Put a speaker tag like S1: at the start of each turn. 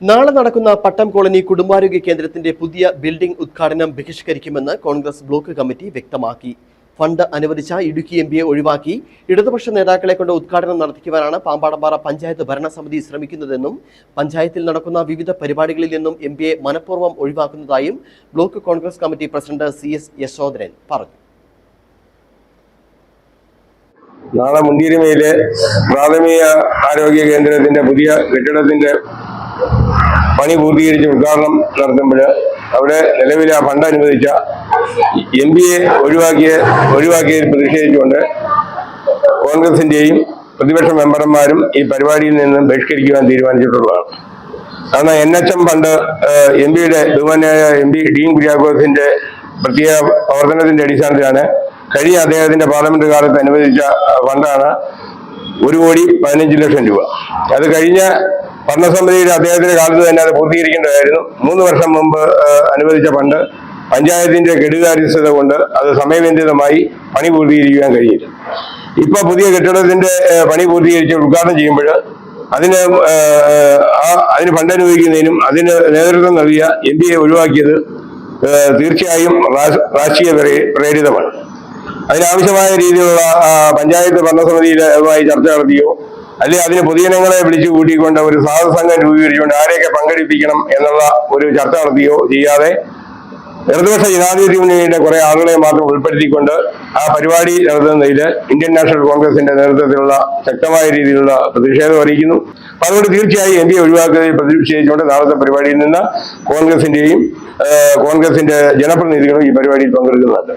S1: നാളെ നടക്കുന്ന പട്ടം കോളനി കുടുംബാരോഗ്യ കേന്ദ്രത്തിന്റെ പുതിയ ബിൽഡിംഗ് ഉദ്ഘാടനം ബഹിഷ്കരിക്കുമെന്ന് കോൺഗ്രസ് ബ്ലോക്ക് കമ്മിറ്റി വ്യക്തമാക്കി. ഫണ്ട് അനുവദിച്ച ഇടുക്കി എം പിയെ ഒഴിവാക്കി ഇടതുപക്ഷ നേതാക്കളെ കൊണ്ട് ഉദ്ഘാടനം നടത്തിക്കുവാനാണ് പാമ്പാടമ്പാറ പഞ്ചായത്ത് ഭരണസമിതി ശ്രമിക്കുന്നതെന്നും പഞ്ചായത്തിൽ നടക്കുന്ന വിവിധ പരിപാടികളിൽ നിന്നും എം പിയെ മനഃപൂർവം ഒഴിവാക്കുന്നതായും block Congress committee president C S Yashodharan പറഞ്ഞു.
S2: നാളെ മുന്തിരിമയിലെ പ്രാഥമിക ആരോഗ്യ കേന്ദ്രത്തിന്റെ പുതിയ കെട്ടിടത്തിന്റെ പണി പൂർത്തീകരിച്ച് ഉദ്ഘാടനം നടത്തുമ്പോൾ അവിടെ നിലവിലെ ആ ഫണ്ട് അനുവദിച്ച എം പി എ ഒഴിവാക്കിയ ഒഴിവാക്കിയതിൽ പ്രതിഷേധിച്ചുകൊണ്ട് കോൺഗ്രസിന്റെയും പ്രതിപക്ഷ മെമ്പർമാരും ഈ പരിപാടിയിൽ നിന്നും ബഹിഷ്കരിക്കുവാൻ തീരുമാനിച്ചിട്ടുള്ളതാണ്. കാരണം N H M fund M പിയുടെ ബഹുമാനായ എം പി ഡീൻ കുര്യാക്കോസിന്റെ പ്രത്യേക പ്രവർത്തനത്തിന്റെ അടിസ്ഥാനത്തിലാണ് കഴിഞ്ഞ അദ്ദേഹത്തിന്റെ പാർലമെന്റ് കാലത്ത് അനുവദിച്ച ഫണ്ടാണ് ഒരു കോടി പതിനഞ്ച് ലക്ഷം രൂപ. അത് കഴിഞ്ഞ ഭരണസമിതിയുടെ അദ്ദേഹത്തിന്റെ കാലത്ത് തന്നെ അത് പൂർത്തീകരിക്കേണ്ടതായിരുന്നു. മൂന്ന് വർഷം മുമ്പ് അനുവദിച്ച ഫണ്ട് പഞ്ചായത്തിന്റെ കെടുകാര്യസ്ഥത കൊണ്ട് അത് സമയബന്ധിതമായി പണി പൂർത്തീകരിക്കാൻ കഴിയില്ല ഇപ്പൊ പുതിയ കെട്ടിടത്തിന്റെ പണി പൂർത്തീകരിച്ച് ഉദ്ഘാടനം ചെയ്യുമ്പോൾ അതിന് ആ, അതിന് ഫണ്ട് അനുവദിക്കുന്നതിനും അതിന് നേതൃത്വം നൽകിയ എം പിയെ ഒഴിവാക്കിയത് തീർച്ചയായും രാഷ്ട്രീയ പ്രേരിതമാണ്. അതിനാവശ്യമായ രീതിയിലുള്ള പഞ്ചായത്ത് ഭരണസമിതിയിലുമായി ചർച്ച നടത്തിയോ അല്ലെങ്കിൽ അതിന് പൊതുജനങ്ങളെ വിളിച്ചു കൂട്ടിക്കൊണ്ട് ഒരു സാധു സംഘം രൂപീകരിച്ചുകൊണ്ട് ആരെയൊക്കെ പങ്കെടുപ്പിക്കണം എന്നുള്ള ഒരു ചർച്ച നടത്തിയോ ചെയ്യാതെ ഇടതുപക്ഷ ജനാധിപത്യ മുന്നണിയുടെ കുറെ ആളുകളെ മാത്രം ഉൾപ്പെടുത്തിക്കൊണ്ട് ആ പരിപാടി നടത്തുന്നതിൽ ഇന്ത്യൻ നാഷണൽ കോൺഗ്രസിന്റെ നേതൃത്വത്തിലുള്ള ശക്തമായ രീതിയിലുള്ള പ്രതിഷേധം അറിയിക്കുന്നു. അതുകൊണ്ട് തീർച്ചയായും എം പി ഒഴിവാക്കുന്നതിൽ പ്രതിഷേധിച്ചുകൊണ്ട് നാളത്തെ പരിപാടിയിൽ നിന്ന് കോൺഗ്രസിന്റെയും കോൺഗ്രസിന്റെ ജനപ്രതിനിധികളും ഈ പരിപാടിയിൽ പങ്കെടുക്കുന്നുണ്ട്